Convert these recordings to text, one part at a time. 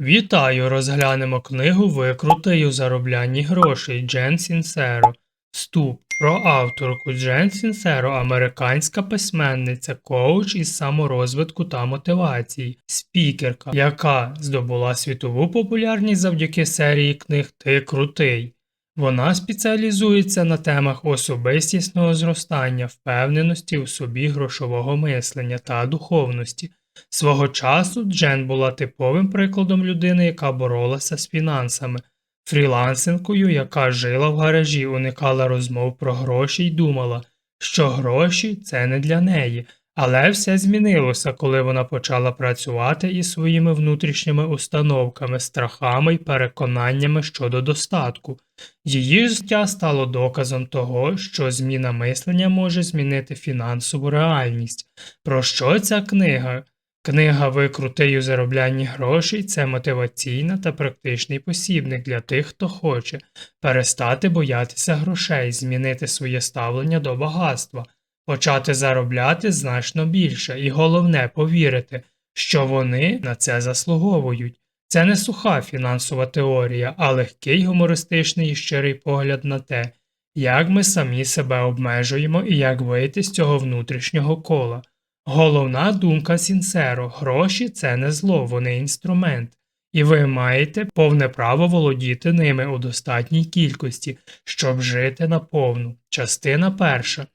Вітаю! Розглянемо книгу Викрути у зароблянні грошей Джен Сінсеро. Вступ про авторку Джен Сінсеро, американська письменниця, коуч із саморозвитку та мотивації, спікерка, яка здобула світову популярність завдяки серії книг Ти крутий. Вона спеціалізується на темах особистісного зростання, впевненості у собі грошового мислення та духовності. Свого часу Джен була типовим прикладом людини, яка боролася з фінансами, фрілансинкою, яка жила в гаражі, уникала розмов про гроші й думала, що гроші це не для неї. Але все змінилося, коли вона почала працювати із своїми внутрішніми установками, страхами й переконаннями щодо достатку. Її життя стало доказом того, що зміна мислення може змінити фінансову реальність. Про що ця книга? Книга Викрути у зароблянні грошей це мотиваційна та практичний посібник для тих, хто хоче перестати боятися грошей, змінити своє ставлення до багатства, почати заробляти значно більше і головне повірити, що вони на це заслуговують. Це не суха фінансова теорія, а легкий гумористичний і щирий погляд на те, як ми самі себе обмежуємо і як вийти з цього внутрішнього кола. Головна думка Сінсеро гроші це не зло, вони інструмент, і ви маєте повне право володіти ними у достатній кількості, щоб жити наповну. Частина перша.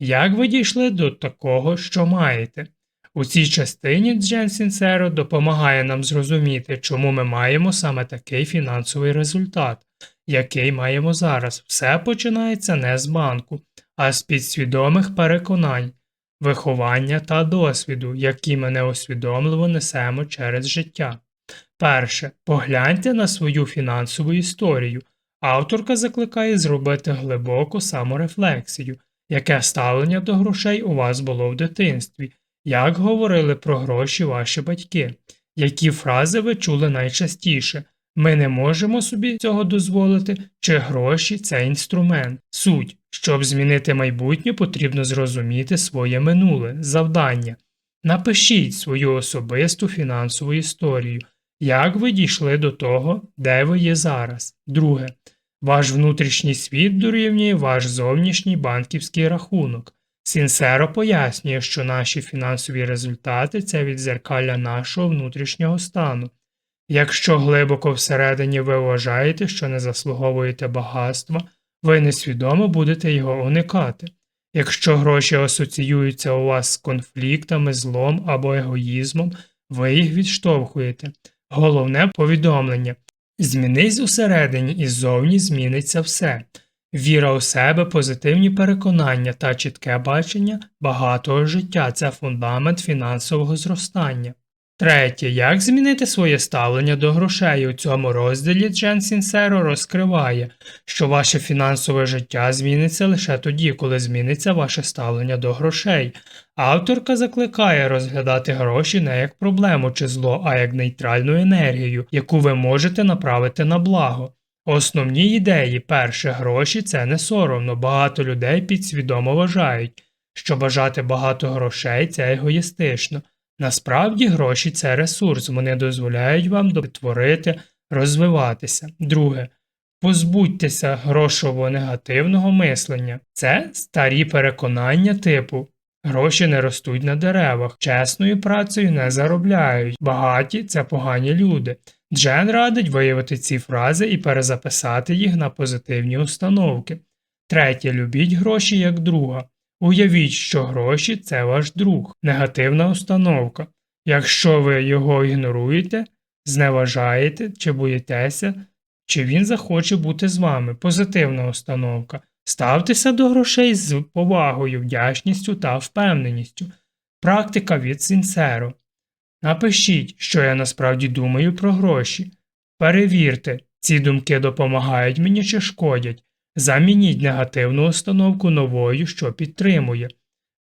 Як ви дійшли до такого, що маєте? У цій частині Джен Сінсеро допомагає нам зрозуміти, чому ми маємо саме такий фінансовий результат, який маємо зараз. Все починається не з банку, а з підсвідомих переконань виховання та досвіду, які ми неосвідомливо несемо через життя. Перше. Погляньте на свою фінансову історію. Авторка закликає зробити глибоку саморефлексію, яке ставлення до грошей у вас було в дитинстві, як говорили про гроші ваші батьки, які фрази ви чули найчастіше. Ми не можемо собі цього дозволити, чи гроші це інструмент. Суть, щоб змінити майбутнє, потрібно зрозуміти своє минуле завдання. Напишіть свою особисту фінансову історію, як ви дійшли до того, де ви є зараз. Друге. Ваш внутрішній світ дорівнює ваш зовнішній банківський рахунок. Сінсеро пояснює, що наші фінансові результати це відзеркалля нашого внутрішнього стану. Якщо глибоко всередині ви вважаєте, що не заслуговуєте багатства, ви несвідомо будете його уникати. Якщо гроші асоціюються у вас з конфліктами, злом або егоїзмом, ви їх відштовхуєте. Головне повідомлення змінись усередині і ззовні зміниться все. Віра у себе, позитивні переконання та чітке бачення багатого життя це фундамент фінансового зростання. Третє. Як змінити своє ставлення до грошей? У цьому розділі Джен Сінсеро розкриває, що ваше фінансове життя зміниться лише тоді, коли зміниться ваше ставлення до грошей. Авторка закликає розглядати гроші не як проблему чи зло, а як нейтральну енергію, яку ви можете направити на благо. Основні ідеї перше гроші це не соромно. Багато людей підсвідомо вважають, що бажати багато грошей це егоїстично. Насправді гроші це ресурс, вони дозволяють вам дотворити, розвиватися. Друге. Позбудьтеся грошово негативного мислення. Це старі переконання типу гроші не ростуть на деревах, чесною працею не заробляють, багаті це погані люди. Джен радить виявити ці фрази і перезаписати їх на позитивні установки. Третє. Любіть гроші як друга. Уявіть, що гроші це ваш друг, негативна установка. Якщо ви його ігноруєте, зневажаєте чи боїтеся, чи він захоче бути з вами, позитивна установка. Ставтеся до грошей з повагою, вдячністю та впевненістю. Практика від сінсеро. Напишіть, що я насправді думаю про гроші. Перевірте, ці думки допомагають мені чи шкодять. Замініть негативну установку новою, що підтримує.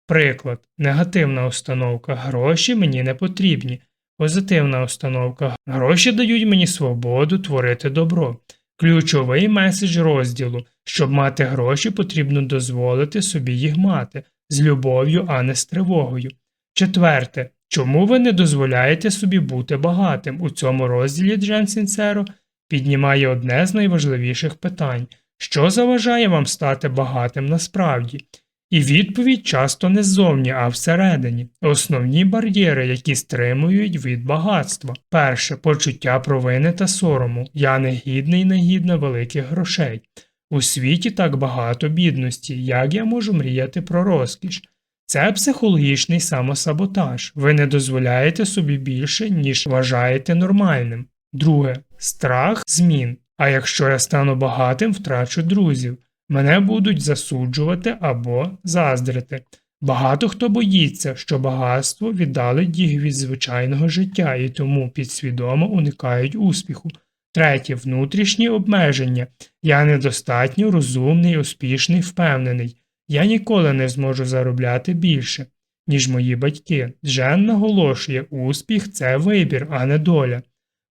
Приклад, негативна установка гроші мені не потрібні. Позитивна установка гроші дають мені свободу творити добро. Ключовий меседж розділу щоб мати гроші, потрібно дозволити собі їх мати з любов'ю, а не з тривогою. Четверте, Чому ви не дозволяєте собі бути багатим? У цьому розділі Джен Сінцеро піднімає одне з найважливіших питань що заважає вам стати багатим насправді? І відповідь часто не ззовні, а всередині. Основні бар'єри, які стримують від багатства. Перше почуття провини та сорому. Я не гідний і не гідна великих грошей. У світі так багато бідності, як я можу мріяти про розкіш. Це психологічний самосаботаж. Ви не дозволяєте собі більше, ніж вважаєте нормальним. Друге страх змін. А якщо я стану багатим, втрачу друзів. Мене будуть засуджувати або заздрити. Багато хто боїться, що багатство віддалить їх від звичайного життя і тому підсвідомо уникають успіху. Третє внутрішні обмеження. Я недостатньо розумний, успішний, впевнений. Я ніколи не зможу заробляти більше, ніж мої батьки. Джен наголошує, успіх це вибір, а не доля.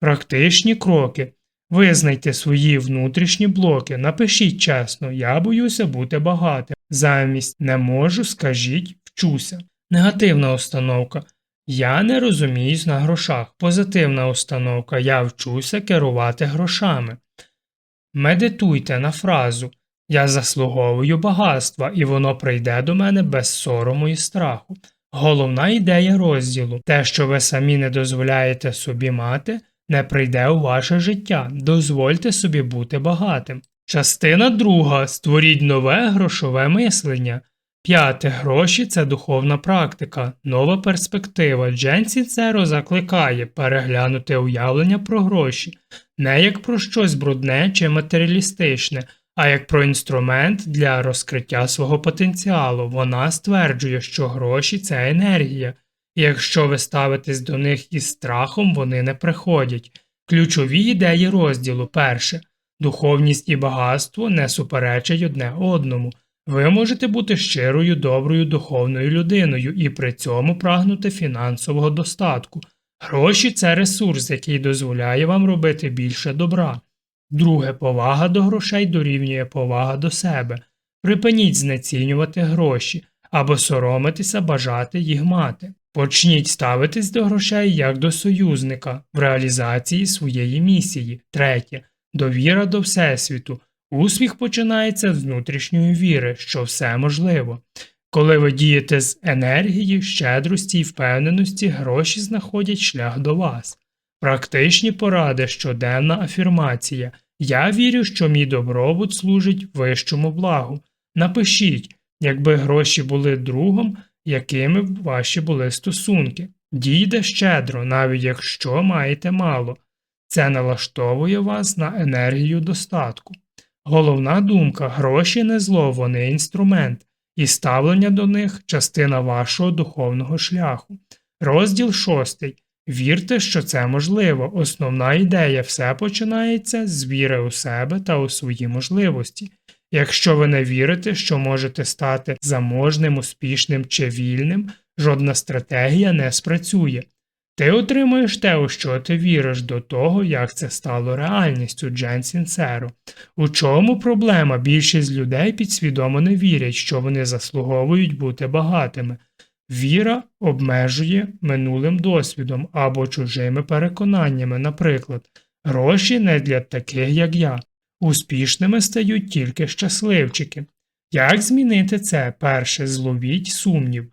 Практичні кроки. Визнайте свої внутрішні блоки, напишіть чесно, я боюся бути багатим. Замість не можу, скажіть, вчуся. Негативна установка. Я не розуміюсь на грошах. Позитивна установка. Я вчуся керувати грошами. Медитуйте на фразу Я заслуговую багатства, і воно прийде до мене без сорому і страху. Головна ідея розділу те, що ви самі не дозволяєте собі мати не прийде у ваше життя. Дозвольте собі бути багатим. Частина друга. Створіть нове грошове мислення. П'яте гроші це духовна практика, нова перспектива. Джен Сінцеро закликає переглянути уявлення про гроші, не як про щось брудне чи матеріалістичне, а як про інструмент для розкриття свого потенціалу. Вона стверджує, що гроші це енергія, якщо ви ставитесь до них із страхом, вони не приходять. Ключові ідеї розділу перше. Духовність і багатство не суперечать одне одному. Ви можете бути щирою, доброю духовною людиною і при цьому прагнути фінансового достатку. Гроші це ресурс, який дозволяє вам робити більше добра. Друге, повага до грошей дорівнює повага до себе. Припиніть знецінювати гроші або соромитися бажати їх мати. Почніть ставитись до грошей як до союзника в реалізації своєї місії. Третє довіра до Всесвіту. Успіх починається з внутрішньої віри, що все можливо. Коли ви дієте з енергії, щедрості і впевненості, гроші знаходять шлях до вас. Практичні поради, щоденна афірмація. Я вірю, що мій добробут служить вищому благу. Напишіть, якби гроші були другом якими б ваші були стосунки. Дійде щедро, навіть якщо маєте мало. Це налаштовує вас на енергію достатку. Головна думка гроші не зло, вони інструмент, і ставлення до них частина вашого духовного шляху. Розділ шостий. Вірте, що це можливо. Основна ідея все починається з віри у себе та у свої можливості. Якщо ви не вірите, що можете стати заможним, успішним чи вільним, жодна стратегія не спрацює. Ти отримуєш те, у що ти віриш до того, як це стало реальністю, Джен Сінцеро. У чому проблема? Більшість людей підсвідомо не вірять, що вони заслуговують бути багатими. Віра обмежує минулим досвідом або чужими переконаннями, наприклад, гроші не для таких, як я. Успішними стають тільки щасливчики. Як змінити це? Перше, зловіть сумнів.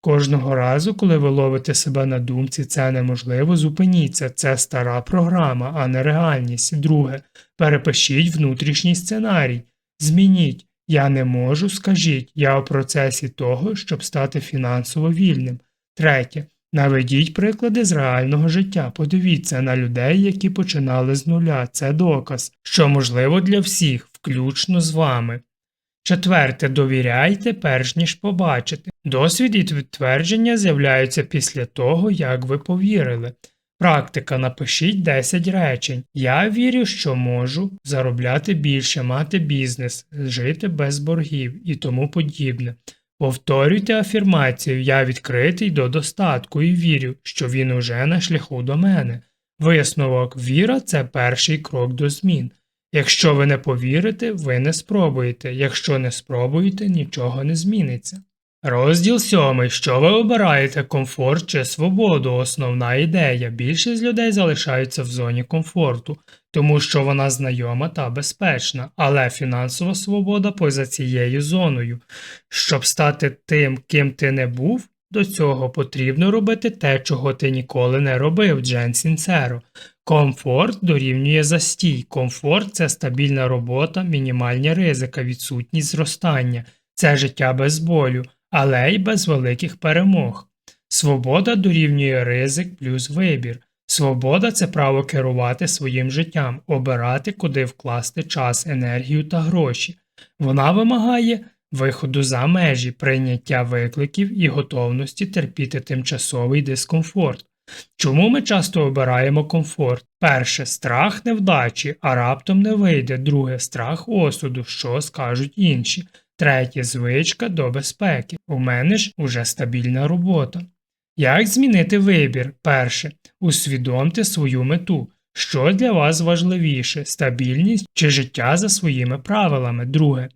Кожного разу, коли ви ловите себе на думці, це неможливо, зупиніться, це стара програма, а не реальність. Друге, перепишіть внутрішній сценарій. Змініть Я не можу, скажіть, я у процесі того, щоб стати фінансово вільним. Третє. Наведіть приклади з реального життя, подивіться на людей, які починали з нуля. Це доказ, що можливо для всіх, включно з вами. Четверте, довіряйте, перш ніж побачите. Досвід і підтвердження з'являються після того, як ви повірили. Практика напишіть 10 речень. Я вірю, що можу заробляти більше, мати бізнес, жити без боргів і тому подібне. Повторюйте афірмацію Я відкритий до достатку і вірю, що він уже на шляху до мене. Висновок віра це перший крок до змін. Якщо ви не повірите, ви не спробуєте, якщо не спробуєте, нічого не зміниться. Розділ сьомий. Що ви обираєте? Комфорт чи свободу? Основна ідея. Більшість людей залишаються в зоні комфорту, тому що вона знайома та безпечна, але фінансова свобода поза цією зоною. Щоб стати тим, ким ти не був, до цього потрібно робити те, чого ти ніколи не робив, Джен Сінцеро. Комфорт дорівнює застій. Комфорт це стабільна робота, мінімальні ризика, відсутність зростання, це життя без болю, але й без великих перемог. Свобода дорівнює ризик плюс вибір. Свобода це право керувати своїм життям, обирати, куди вкласти час, енергію та гроші. Вона вимагає виходу за межі, прийняття викликів і готовності терпіти тимчасовий дискомфорт. Чому ми часто обираємо комфорт? Перше страх невдачі, а раптом не вийде. Друге страх осуду, що скажуть інші. Третє звичка до безпеки. У мене ж уже стабільна робота. Як змінити вибір? Перше. Усвідомте свою мету. Що для вас важливіше стабільність чи життя за своїми правилами? Друге.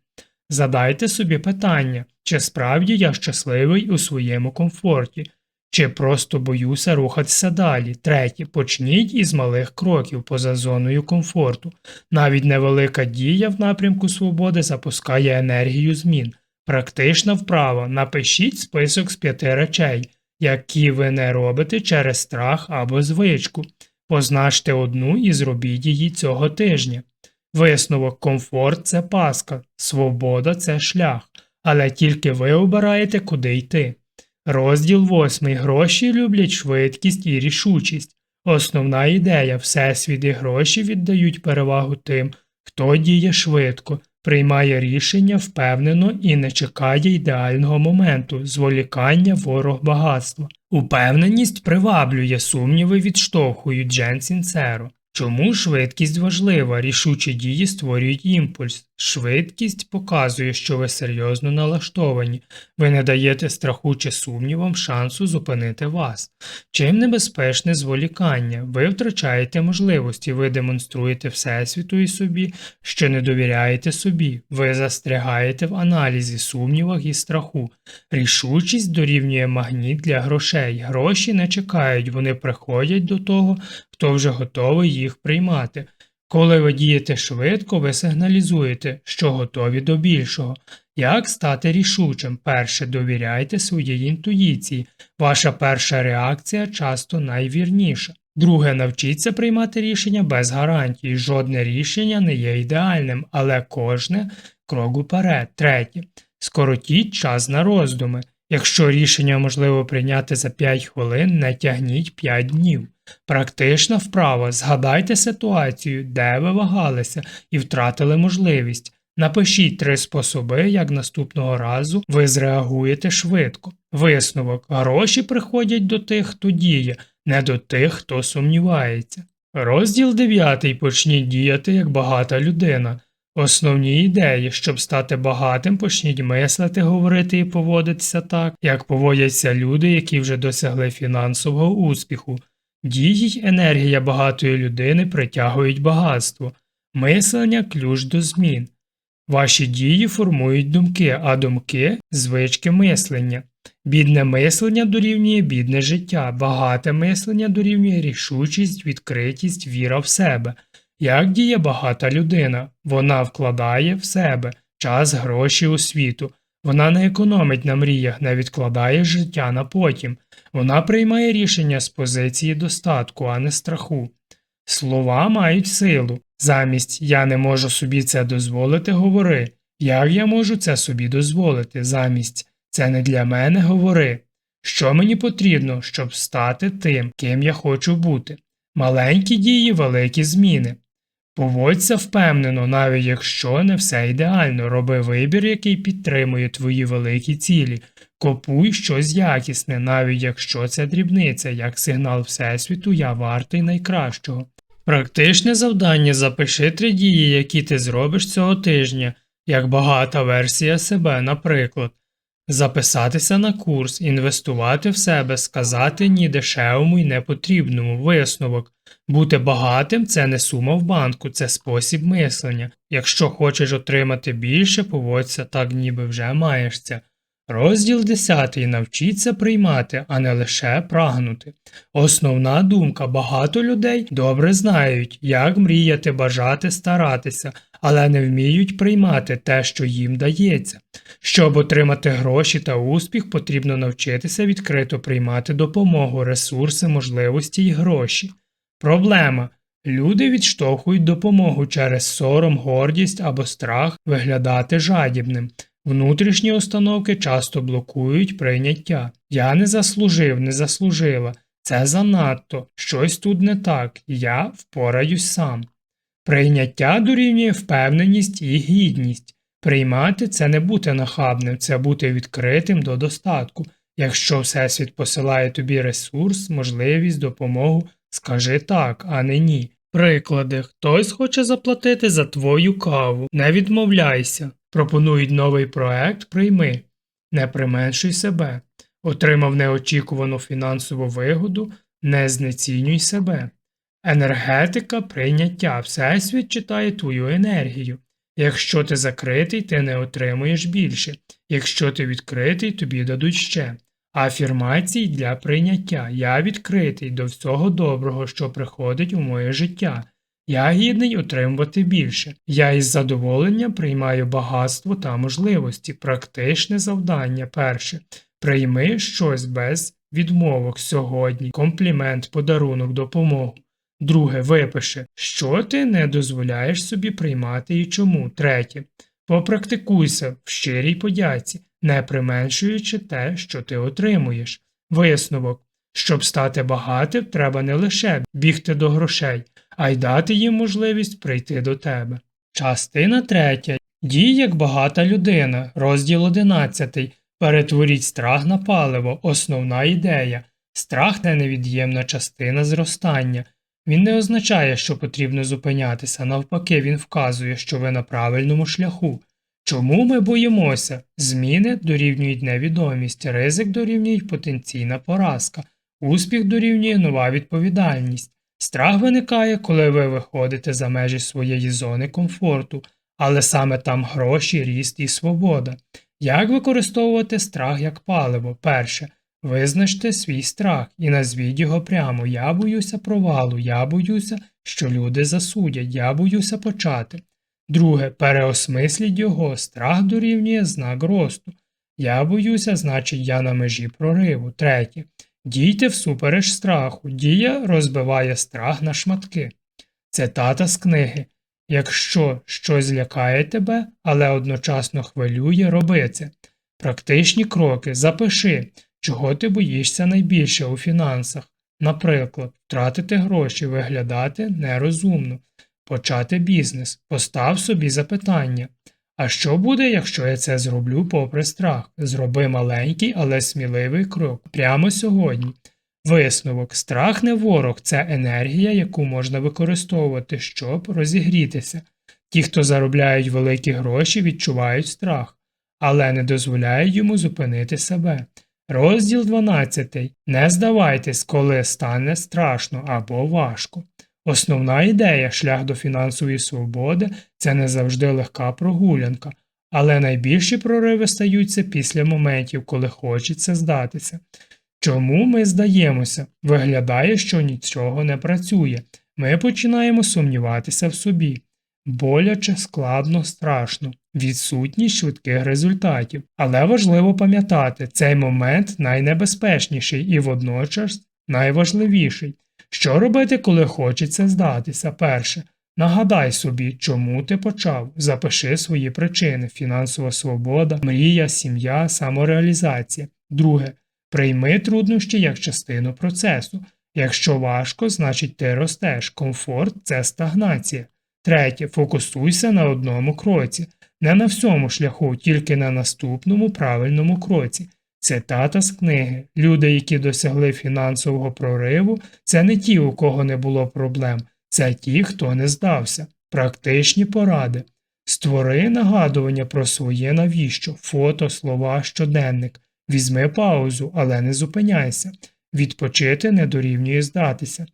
Задайте собі питання, чи справді я щасливий у своєму комфорті, чи просто боюся рухатися далі. Третє. Почніть із малих кроків поза зоною комфорту. Навіть невелика дія в напрямку свободи запускає енергію змін. Практична вправа. Напишіть список з п'яти речей, які ви не робите через страх або звичку. Позначте одну і зробіть її цього тижня. Висновок комфорт це паска, свобода це шлях, але тільки ви обираєте, куди йти. Розділ 8. Гроші люблять швидкість і рішучість. Основна ідея Всесвіт і гроші віддають перевагу тим, хто діє швидко, приймає рішення впевнено і не чекає ідеального моменту, зволікання ворог багатства. Упевненість приваблює, сумніви відштовхують Джен Сінцеро. Чому швидкість важлива? Рішучі дії створюють імпульс. Швидкість показує, що ви серйозно налаштовані, ви не даєте страху чи сумнівам шансу зупинити вас. Чим небезпечне зволікання, ви втрачаєте можливості, ви демонструєте Всесвіту і собі, що не довіряєте собі, ви застрягаєте в аналізі, сумнівах і страху. Рішучість дорівнює магніт для грошей. Гроші не чекають, вони приходять до того, хто вже готовий їх приймати. Коли ви дієте швидко, ви сигналізуєте, що готові до більшого. Як стати рішучим? Перше, довіряйте своїй інтуїції. Ваша перша реакція часто найвірніша. Друге, навчіться приймати рішення без гарантій. Жодне рішення не є ідеальним, але кожне крок уперед. Третє. Скоротіть час на роздуми. Якщо рішення можливо прийняти за 5 хвилин, не тягніть 5 днів. Практична вправа. Згадайте ситуацію, де ви вагалися і втратили можливість. Напишіть три способи, як наступного разу ви зреагуєте швидко. Висновок. Гроші приходять до тих, хто діє, не до тих, хто сумнівається. Розділ 9. Почніть діяти як багата людина. Основні ідеї, щоб стати багатим, почніть мислити, говорити і поводитися так, як поводяться люди, які вже досягли фінансового успіху. Дії й енергія багатої людини притягують багатство, мислення ключ до змін. Ваші дії формують думки, а думки звички мислення. Бідне мислення дорівнює бідне життя, багате мислення дорівнює рішучість, відкритість, віра в себе. Як діє багата людина? Вона вкладає в себе час, гроші, освіту. Вона не економить на мріях, не відкладає життя на потім. Вона приймає рішення з позиції достатку, а не страху. Слова мають силу. Замість я не можу собі це дозволити, говори. Як я можу це собі дозволити? Замість це не для мене говори. Що мені потрібно, щоб стати тим, ким я хочу бути? Маленькі дії, великі зміни. Поводься впевнено, навіть якщо не все ідеально, роби вибір, який підтримує твої великі цілі, копуй щось якісне, навіть якщо це дрібниця, як сигнал Всесвіту, я вартий найкращого. Практичне завдання. Запиши три дії, які ти зробиш цього тижня, як багата версія себе, наприклад. Записатися на курс, інвестувати в себе, сказати ні дешевому і непотрібному висновок. Бути багатим це не сума в банку, це спосіб мислення. Якщо хочеш отримати більше, поводься так, ніби вже маєш. Розділ 10. Навчіться приймати, а не лише прагнути. Основна думка багато людей добре знають, як мріяти, бажати, старатися, але не вміють приймати те, що їм дається. Щоб отримати гроші та успіх, потрібно навчитися відкрито приймати допомогу, ресурси, можливості й гроші. Проблема. Люди відштовхують допомогу через сором, гордість або страх виглядати жадібним. Внутрішні установки часто блокують прийняття. Я не заслужив, не заслужила. Це занадто, щось тут не так, я впораюсь сам. Прийняття дорівнює впевненість і гідність. Приймати це не бути нахабним, це бути відкритим до достатку. Якщо Всесвіт посилає тобі ресурс, можливість, допомогу, скажи так, а не ні. Приклади. Хтось хоче заплатити за твою каву. Не відмовляйся. Пропонують новий проект, прийми. Не применшуй себе. Отримав неочікувану фінансову вигоду, не знецінюй себе. Енергетика прийняття. Всесвіт читає твою енергію. Якщо ти закритий, ти не отримуєш більше. Якщо ти відкритий, тобі дадуть ще. Афірмації для прийняття. Я відкритий до всього доброго, що приходить у моє життя. Я гідний отримувати більше. Я із задоволенням приймаю багатство та можливості. Практичне завдання перше. Прийми щось без відмовок сьогодні, комплімент, подарунок, допомогу. Друге, випиши, що ти не дозволяєш собі приймати і чому. Третє. Попрактикуйся в щирій подяці, не применшуючи те, що ти отримуєш. Висновок. Щоб стати багатим, треба не лише бігти до грошей, а й дати їм можливість прийти до тебе. Частина третя. Дій як багата людина. Розділ одинадцятий. Перетворіть страх на паливо. Основна ідея. Страх не невід'ємна частина зростання. Він не означає, що потрібно зупинятися, навпаки, він вказує, що ви на правильному шляху. Чому ми боїмося? Зміни дорівнюють невідомість, ризик дорівнює потенційна поразка, успіх дорівнює нова відповідальність. Страх виникає, коли ви виходите за межі своєї зони комфорту, але саме там гроші, ріст і свобода. Як використовувати страх як паливо? Перше. Визначте свій страх і назвіть його прямо. Я боюся провалу, я боюся, що люди засудять, я боюся почати. Друге, переосмисліть його, страх дорівнює знак росту. Я боюся, значить я на межі прориву. Третє. Дійте всупереч страху. Дія розбиває страх на шматки. Цитата з книги. Якщо щось лякає тебе, але одночасно хвилює, роби це. Практичні кроки запиши, чого ти боїшся найбільше у фінансах. Наприклад, втратити гроші, виглядати нерозумно, почати бізнес, постав собі запитання. А що буде, якщо я це зроблю попри страх? Зроби маленький, але сміливий крок прямо сьогодні. Висновок страх не ворог, це енергія, яку можна використовувати, щоб розігрітися. Ті, хто заробляють великі гроші, відчувають страх, але не дозволяють йому зупинити себе. Розділ 12. Не здавайтесь, коли стане страшно або важко. Основна ідея, шлях до фінансової свободи це не завжди легка прогулянка, але найбільші прориви стаються після моментів, коли хочеться здатися. Чому ми здаємося? Виглядає, що нічого не працює. Ми починаємо сумніватися в собі. Боляче, складно, страшно, відсутність швидких результатів. Але важливо пам'ятати, цей момент найнебезпечніший і водночас найважливіший. Що робити, коли хочеться здатися? Перше. Нагадай собі, чому ти почав. Запиши свої причини фінансова свобода, мрія, сім'я, самореалізація. Друге. Прийми труднощі як частину процесу. Якщо важко, значить ти ростеш. Комфорт це стагнація. Третє. Фокусуйся на одному кроці. Не на всьому шляху, тільки на наступному правильному кроці. Цитата з книги Люди, які досягли фінансового прориву, це не ті, у кого не було проблем, це ті, хто не здався. Практичні поради. Створи нагадування про своє навіщо, фото, слова, щоденник. Візьми паузу, але не зупиняйся. Відпочити не дорівнює здатися.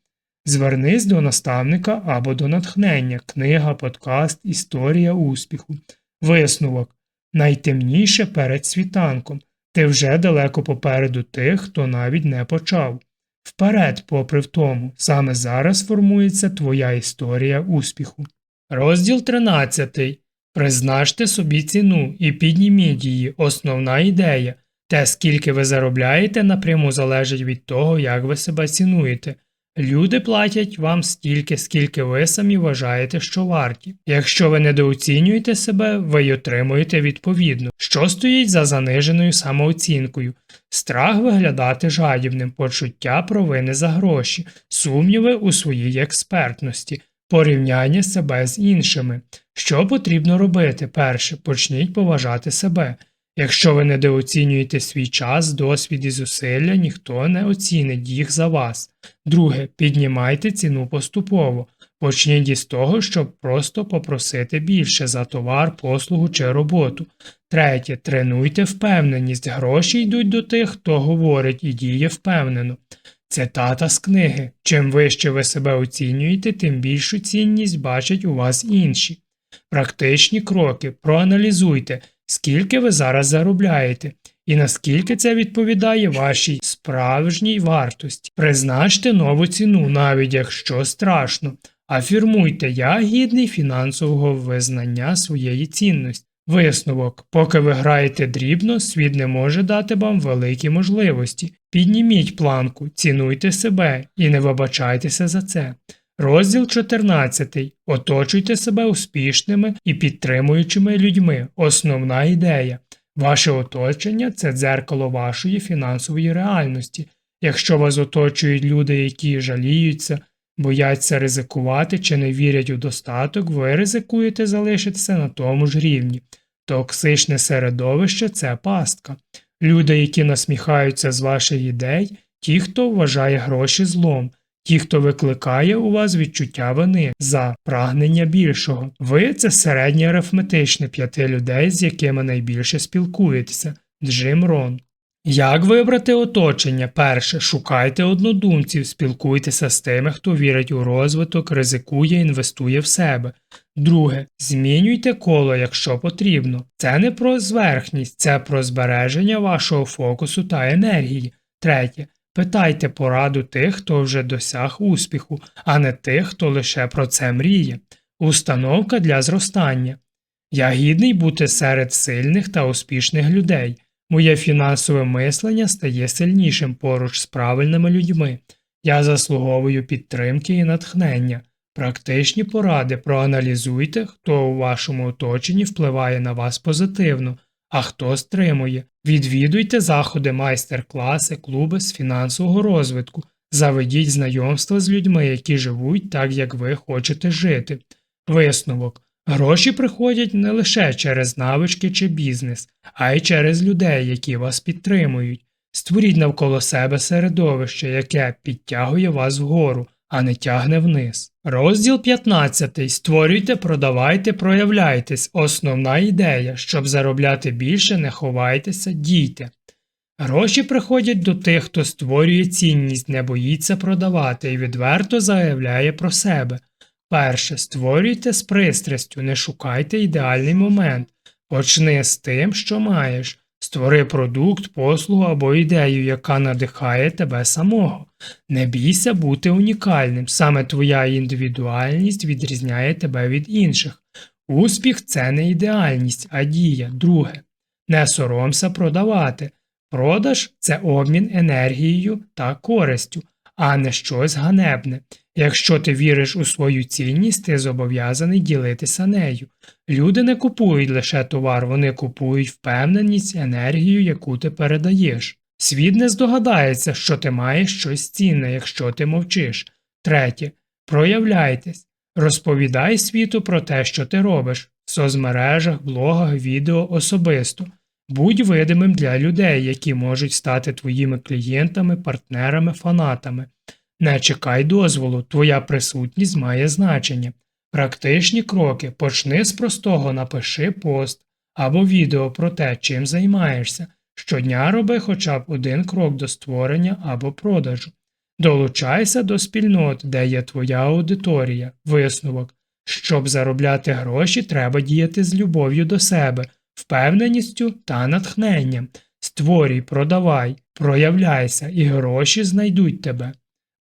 Звернись до наставника або до натхнення, книга, подкаст, історія успіху. Висновок найтемніше перед світанком. Ти вже далеко попереду тих, хто навіть не почав. Вперед, попри в тому, саме зараз формується твоя історія успіху. Розділ 13. Призначте собі ціну і підніміть її. Основна ідея. Те, скільки ви заробляєте, напряму залежить від того, як ви себе цінуєте. Люди платять вам стільки, скільки ви самі вважаєте, що варті. Якщо ви недооцінюєте себе, ви й отримуєте відповідно, що стоїть за заниженою самооцінкою, страх виглядати жадібним, почуття провини за гроші, сумніви у своїй експертності, порівняння себе з іншими. Що потрібно робити? Перше, почніть поважати себе. Якщо ви недооцінюєте свій час, досвід і зусилля, ніхто не оцінить їх за вас. Друге, піднімайте ціну поступово. Почніть із того, щоб просто попросити більше за товар, послугу чи роботу. Третє, тренуйте впевненість. Гроші йдуть до тих, хто говорить і діє впевнено. Цитата з книги. Чим вище ви себе оцінюєте, тим більшу цінність бачать у вас інші. Практичні кроки проаналізуйте, скільки ви зараз заробляєте, і наскільки це відповідає вашій справжній вартості. Призначте нову ціну, навіть якщо страшно. Афірмуйте, я гідний фінансового визнання своєї цінності. Висновок, поки ви граєте дрібно, світ не може дати вам великі можливості. Підніміть планку, цінуйте себе і не вибачайтеся за це. Розділ 14. Оточуйте себе успішними і підтримуючими людьми. Основна ідея. Ваше оточення це дзеркало вашої фінансової реальності. Якщо вас оточують люди, які жаліються, бояться ризикувати чи не вірять у достаток, ви ризикуєте залишитися на тому ж рівні. Токсичне середовище це пастка. Люди, які насміхаються з ваших ідей, ті, хто вважає гроші злом, ті, хто викликає у вас відчуття вини за прагнення більшого. Ви це середнє арифметичне п'яти людей, з якими найбільше спілкуєтеся. Джим Рон. Як вибрати оточення? Перше, шукайте однодумців, спілкуйтеся з тими, хто вірить у розвиток, ризикує, інвестує в себе. Друге, змінюйте коло, якщо потрібно. Це не про зверхність, це про збереження вашого фокусу та енергії. Третє, питайте пораду тих, хто вже досяг успіху, а не тих, хто лише про це мріє. Установка для зростання. Я гідний бути серед сильних та успішних людей. Моє фінансове мислення стає сильнішим поруч з правильними людьми. Я заслуговую підтримки і натхнення. Практичні поради проаналізуйте, хто у вашому оточенні впливає на вас позитивно, а хто стримує. Відвідуйте заходи, майстер-класи, клуби з фінансового розвитку, заведіть знайомства з людьми, які живуть так, як ви хочете жити. Висновок. Гроші приходять не лише через навички чи бізнес, а й через людей, які вас підтримують. Створіть навколо себе середовище, яке підтягує вас вгору, а не тягне вниз. Розділ 15. Створюйте, продавайте, проявляйтесь. Основна ідея, щоб заробляти більше, не ховайтеся, дійте. Гроші приходять до тих, хто створює цінність, не боїться продавати і відверто заявляє про себе. Перше, створюйте з пристрастю, не шукайте ідеальний момент. Почни з тим, що маєш. Створи продукт, послугу або ідею, яка надихає тебе самого. Не бійся бути унікальним, саме твоя індивідуальність відрізняє тебе від інших. Успіх це не ідеальність, а дія. Друге. Не соромся продавати. Продаж це обмін енергією та користю, а не щось ганебне. Якщо ти віриш у свою цінність, ти зобов'язаний ділитися нею. Люди не купують лише товар, вони купують впевненість, енергію, яку ти передаєш. Світ не здогадається, що ти маєш щось цінне, якщо ти мовчиш. Третє. Проявляйтесь. Розповідай світу про те, що ти робиш в соцмережах, блогах, відео особисто. Будь видимим для людей, які можуть стати твоїми клієнтами, партнерами, фанатами. Не чекай дозволу, твоя присутність має значення. Практичні кроки почни з простого, напиши пост або відео про те, чим займаєшся. Щодня роби хоча б один крок до створення або продажу. Долучайся до спільнот, де є твоя аудиторія, висновок. Щоб заробляти гроші, треба діяти з любов'ю до себе, впевненістю та натхненням. Створюй, продавай, проявляйся, і гроші знайдуть тебе.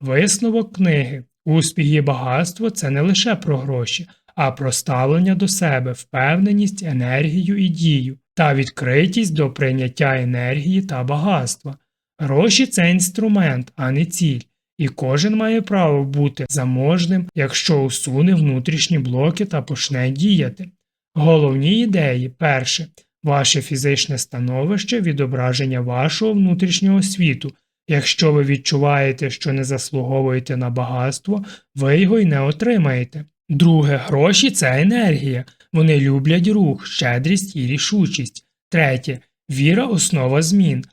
Висновок книги Успіх і багатство це не лише про гроші, а про ставлення до себе, впевненість, енергію і дію та відкритість до прийняття енергії та багатства. Гроші це інструмент, а не ціль, і кожен має право бути заможним, якщо усуне внутрішні блоки та почне діяти. Головні ідеї перше. Ваше фізичне становище відображення вашого внутрішнього світу. Якщо ви відчуваєте, що не заслуговуєте на багатство, ви його й не отримаєте. Друге, гроші це енергія. Вони люблять рух, щедрість і рішучість. Третє, віра основа змін.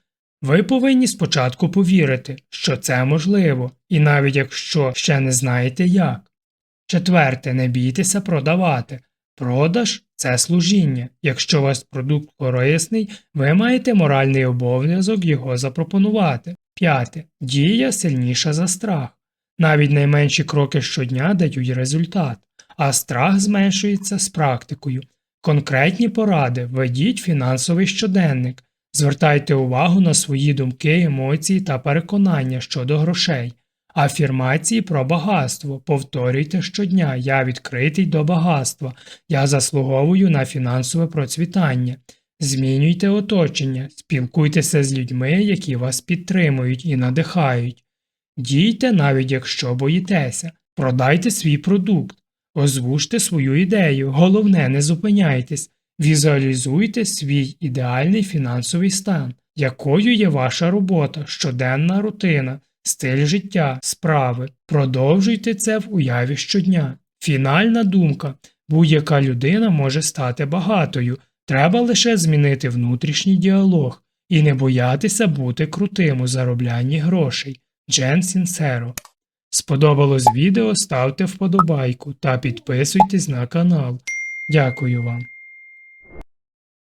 Ви повинні спочатку повірити, що це можливо, і навіть якщо ще не знаєте як. Четверте, не бійтеся продавати. Продаж це служіння. Якщо у вас продукт корисний, ви маєте моральний обов'язок його запропонувати. П'яте. Дія сильніша за страх. Навіть найменші кроки щодня дають результат, а страх зменшується з практикою. Конкретні поради ведіть фінансовий щоденник, звертайте увагу на свої думки, емоції та переконання щодо грошей. Афірмації про багатство. Повторюйте щодня. Я відкритий до багатства. Я заслуговую на фінансове процвітання. Змінюйте оточення, спілкуйтеся з людьми, які вас підтримують і надихають. Дійте, навіть якщо боїтеся, продайте свій продукт, озвучте свою ідею, головне, не зупиняйтесь, візуалізуйте свій ідеальний фінансовий стан, якою є ваша робота, щоденна рутина, стиль життя, справи. Продовжуйте це в уяві щодня. Фінальна думка будь-яка людина може стати багатою. Треба лише змінити внутрішній діалог і не боятися бути крутим у зароблянні грошей. Джен Сінсеро. Сподобалось відео, ставте вподобайку та підписуйтесь на канал. Дякую вам.